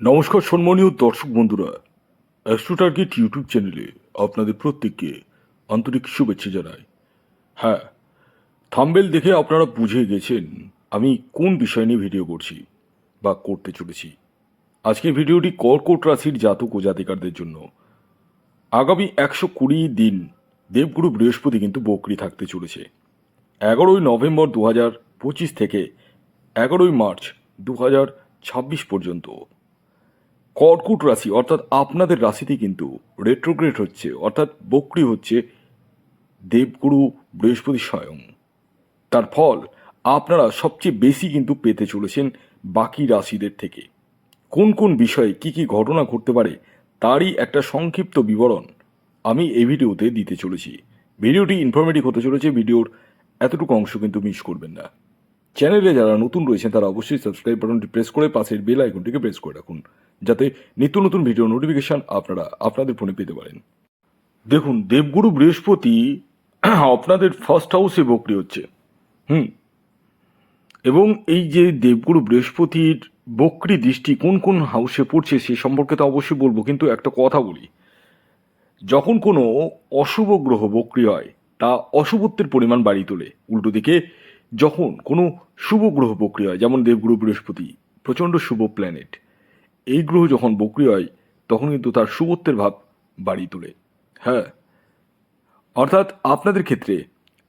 নমস্কার সম্মানীয় দর্শক বন্ধুরা অ্যাস্ট্রোটার্গেট ইউটিউব চ্যানেলে আপনাদের প্রত্যেককে আন্তরিক শুভেচ্ছা জানাই। হ্যাঁ থাম্বেল দেখে আপনারা বুঝে গেছেন আমি কোন বিষয় নিয়ে ভিডিও করছি বা করতে চলেছি। আজকের ভিডিওটি কর্কট রাশির জাতক ও জাতিকারদের জন্য। আগামী একশো কুড়ি দিন দেবগুরু বৃহস্পতি কিন্তু বকরি থাকতে চলেছে। এগারোই নভেম্বর দু হাজার পঁচিশ থেকে এগারোই মার্চ দু হাজার ছাব্বিশ পর্যন্ত। কর্কট রাশি, অর্থাৎ আপনাদের রাশিতে কিন্তু রেট্রোগ্রেড হচ্ছে, অর্থাৎ বকরি হচ্ছে দেবগুরু বৃহস্পতি স্বয়ং। তার ফল, আপনারা সবচেয়ে বেশি কিন্তু পেতে চলেছেন বাকি রাশিদের থেকে। কোন কোন বিষয়ে কি কি ঘটনা ঘটতে পারে, তারই একটা সংক্ষিপ্ত বিবরণ আমি এই ভিডিওতে দিতে চলেছি। ভিডিওটি ইনফরমেটিভ হতে চলেছে, ভিডিওর এতটুকু অংশ কিন্তু মিস করবেন না। চ্যানেলে যারা নতুন রয়েছেন, তারা অবশ্যই সাবস্ক্রাইব বাটনটি প্রেস করে পাশের বেল আইকনটিকে প্রেস করে রাখুন, যাতে নিত্য নতুন ভিডিও নোটিফিকেশন আপনারা আপনাদের ফোনে পেতে পারেন। দেখুন, দেবগুরু বৃহস্পতি আপনাদের ফার্স্ট হাউসে বকরি হচ্ছে। হুম? এবং এই যে দেবগুরু বৃহস্পতির বকরি দৃষ্টি কোন কোন হাউসে পড়ছে, সে সম্পর্কে তো অবশ্যই বলব, কিন্তু একটা কথা বলি। যখন কোনো অশুভ গ্রহ বক্রি হয়, তা অশুভত্বের পরিমাণ বাড়িয়ে তোলে। উল্টো দিকে যখন কোনো শুভ গ্রহ বক্রি হয়, যেমন দেবগুরু, বৃহস্পতি, প্রচণ্ড শুভ প্ল্যানেট এই গ্রহ যখন বক্রিয় হয়, তখন কিন্তু তার শুভত্বের ভাব বাড়িয়ে তোলে। হ্যাঁ? অর্থাৎ আপনাদের ক্ষেত্রে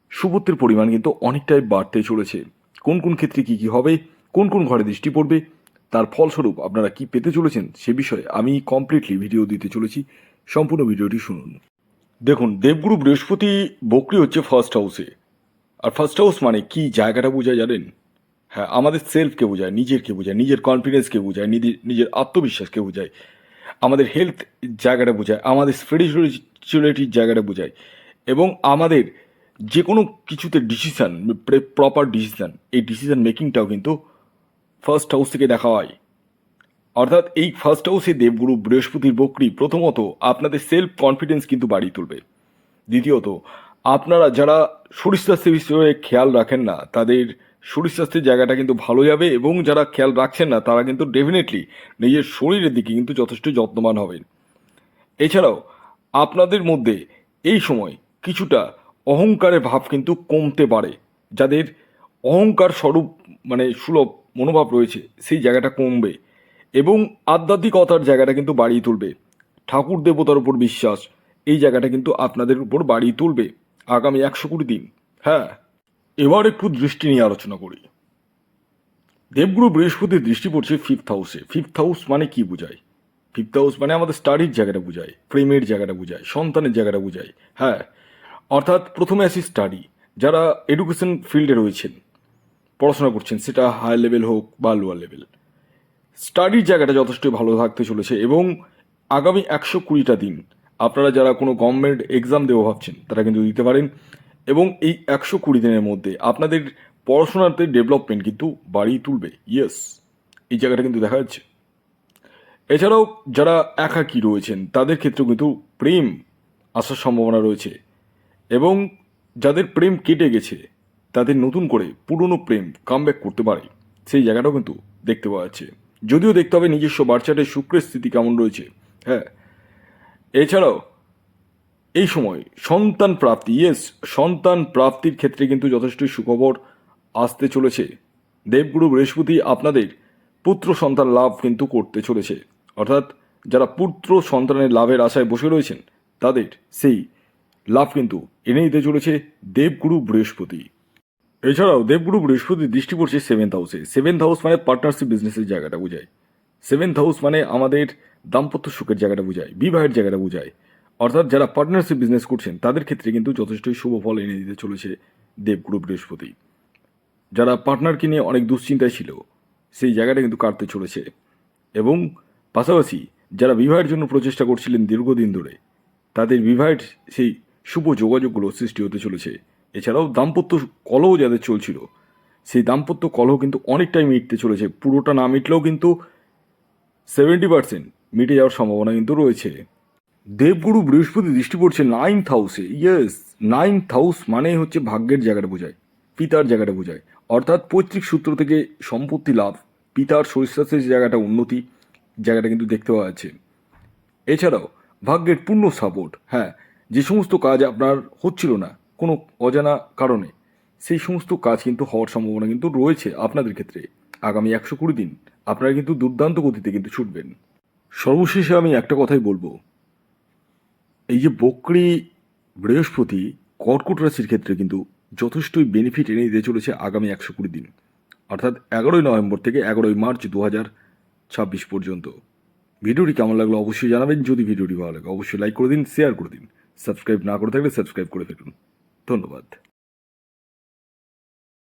শুভত্বের পরিমাণ কিন্তু অনেকটাই বাড়তে চলেছে। কোন কোন ক্ষেত্রে কি কি হবে, কোন কোন ঘরে দৃষ্টি পড়বে, তার ফলস্বরূপ আপনারা কি পেতে চলেছেন সে বিষয়ে আমি কমপ্লিটলি ভিডিও দিতে চলেছি। সম্পূর্ণ ভিডিওটি শুনুন। দেখুন, দেবগুরু, বৃহস্পতি বকরি হচ্ছে ফার্স্ট হাউসে আর ফার্স্ট হাউস মানে কি জায়গাটা বোঝায় জানেন? হ্যাঁ আমাদের সেলফকে বোঝায় নিজেরকে বোঝায়, নিজের কনফিডেন্সকে বোঝায় নিজের নিজের আত্মবিশ্বাসকে বোঝায়, আমাদের হেলথ জায়গাটা বোঝায়, আমাদের স্পিরিচুয়ালিটির জায়গাটা বোঝায় এবং আমাদের যে কোনো কিছুতে ডিসিশান প্রপার ডিসিশান এই ডিসিশান মেকিংটাও কিন্তু ফার্স্ট হাউস থেকে দেখা হয়। অর্থাৎ এই ফার্স্ট হাউসে দেবগুরু বৃহস্পতির বকরি প্রথমত আপনাদের সেলফ কনফিডেন্স কিন্তু বাড়িয়ে তুলবে। দ্বিতীয়ত আপনারা যারা শরীর স্বাস্থ্যের বিষয়ে খেয়াল রাখেন না, তাদের শরীর স্বাস্থ্যের জায়গাটা কিন্তু ভালো যাবে এবং যারা খেয়াল রাখছেন না, তারা কিন্তু ডেফিনেটলি নিজের শরীরের দিকে কিন্তু যথেষ্ট যত্নবান হবেন। এছাড়াও, আপনাদের মধ্যে এই সময় কিছুটা অহংকারের ভাব কিন্তু কমতে পারে, যাদের অহংকার স্বরূপ মানে সুলভ মনোভাব রয়েছে, সেই জায়গাটা কমবে এবং আধ্যাত্মিকতার জায়গাটা কিন্তু বাড়িয়ে তুলবে। ঠাকুর দেবতার উপর বিশ্বাস, এই জায়গাটা কিন্তু আপনাদের উপর বাড়িয়ে তুলবে। আগামী একশো কুড়ি দিন। হ্যাঁ এবার একটু দৃষ্টি নিয়ে আলোচনা করি। দেবগুরু বৃহস্পতির দৃষ্টি পড়ছে ফিফথ হাউসে ফিফথ হাউস মানে কি বোঝায়? ফিফথ হাউস মানে আমাদের স্টাডির জায়গাটা বোঝায়, প্রেমের জায়গাটা বোঝায়, সন্তানের জায়গাটা বোঝায়। হ্যাঁ অর্থাৎ প্রথমে আসি স্টাডি যারা এডুকেশন ফিল্ডে রয়েছেন, পড়াশোনা করছেন, সেটা হাই লেভেল হোক বা লোয়ার লেভেল স্টাডির জায়গাটা যথেষ্ট ভালো থাকতে চলেছে এবং আগামী একশো কুড়িটা দিন আপনারা যারা কোনো গভর্নমেন্ট এক্সাম দেওয়া ভাবছেন, তারা কিন্তু দিতে পারেন। এবং এই একশো কুড়ি দিনের মধ্যে আপনাদের পড়াশোনাতে ডেভেলপমেন্ট কিন্তু বাড়িয়ে তুলবে। ইয়েস এই জায়গাটা কিন্তু দেখা যাচ্ছে। এছাড়াও যারা একাকী রয়েছেন, তাদের ক্ষেত্রেও কিন্তু প্রেম আসার সম্ভাবনা রয়েছে। এবং যাদের প্রেম কেটে গেছে, তাদের নতুন করে পুরনো প্রেম কামব্যাক করতে পারে। সেই জায়গাটাও কিন্তু দেখতে পাওয়া যাচ্ছে। যদিও দেখতে হবে নিজস্ব বাচ্চাটের শুক্রের স্থিতি কেমন রয়েছে। হ্যাঁ এছাড়াও, এই সময় সন্তান প্রাপ্তি ইয়েস সন্তান প্রাপ্তির ক্ষেত্রে কিন্তু যথেষ্ট সুখবর আসতে চলেছে। দেবগুরু বৃহস্পতি আপনাদের পুত্র সন্তান লাভ কিন্তু করতে চলেছে। অর্থাৎ যারা পুত্র সন্তানের লাভের আশায় বসে রয়েছেন, তাদের সেই লাভ কিন্তু এনে দিতে চলেছে দেবগুরু বৃহস্পতি। এছাড়াও, দেবগুরু বৃহস্পতি দৃষ্টি পড়ছে সেভেন্থ হাউসে সেভেন্থ হাউস মানে পার্টনারশিপ বিজনেসের জায়গাটা, বোঝায়। সেভেন্থ হাউস মানে আমাদের দাম্পত্য সুখের জায়গাটা বোঝায়, বিবাহের জায়গাটা বোঝায়। অর্থাৎ যারা পার্টনারশিপ বিজনেস করছেন, তাদের ক্ষেত্রে কিন্তু যথেষ্টই শুভ ফল এনে দিতে চলেছে দেবগুরু বৃহস্পতি। যারা পার্টনারকে নিয়ে অনেক দুশ্চিন্তায় ছিল, সেই জায়গাটা কিন্তু কাটতে চলেছে। এবং পাশাপাশি যারা বিবাহের জন্য প্রচেষ্টা করছিলেন দীর্ঘদিন ধরে, তাদের বিবাহের সেই শুভ যোগাযোগগুলো সৃষ্টি হতে চলেছে। এছাড়াও দাম্পত্য কলহ যাদের চলছিল, সেই দাম্পত্য কলহ কিন্তু অনেকটাই মিটতে চলেছে। পুরোটা না মিটলেও কিন্তু সেভেন্টি পার্সেন্ট মিটে যাওয়ার সম্ভাবনা কিন্তু রয়েছে। দেবগুরু বৃহস্পতি দৃষ্টি পড়ছে নাইন্থ হাউসে ইয়েস নাইন্থ হাউস মানেই হচ্ছে ভাগ্যের জায়গাটা বোঝায়, পিতার জায়গাটা বোঝায়। অর্থাৎ পৈতৃক সূত্র থেকে সম্পত্তি লাভ, পিতার শরীর স্বাস্থ্যের জায়গাটা উন্নতি, জায়গাটা কিন্তু দেখতে পাওয়া যাচ্ছে। এছাড়াও ভাগ্যের পূর্ণ সাপোর্ট হ্যাঁ যে সমস্ত কাজ আপনার হচ্ছিল না কোনো অজানা কারণে, সেই সমস্ত কাজ কিন্তু হওয়ার সম্ভাবনা কিন্তু রয়েছে আপনাদের ক্ষেত্রে। আগামী একশো কুড়ি দিন আপনারা কিন্তু দুর্দান্ত গতিতে কিন্তু ছুটবেন। সর্বশেষে আমি একটা কথাই বলব। এই যে বকরি বৃহস্পতি কর্কট রাশির ক্ষেত্রে কিন্তু যথেষ্টই বেনিফিট এনে দিতে চলেছে আগামী একশো কুড়ি দিন, অর্থাৎ এগারোই নভেম্বর থেকে এগারোই মার্চ দু হাজার ছাব্বিশ পর্যন্ত। ভিডিওটি কেমন লাগল অবশ্যই জানাবেন। যদি ভিডিওটি ভালো লাগে, অবশ্যই লাইক করে দিন শেয়ার করে দিন। সাবস্ক্রাইব না করে থাকলে সাবস্ক্রাইব করে ফেলুন। ধন্যবাদ।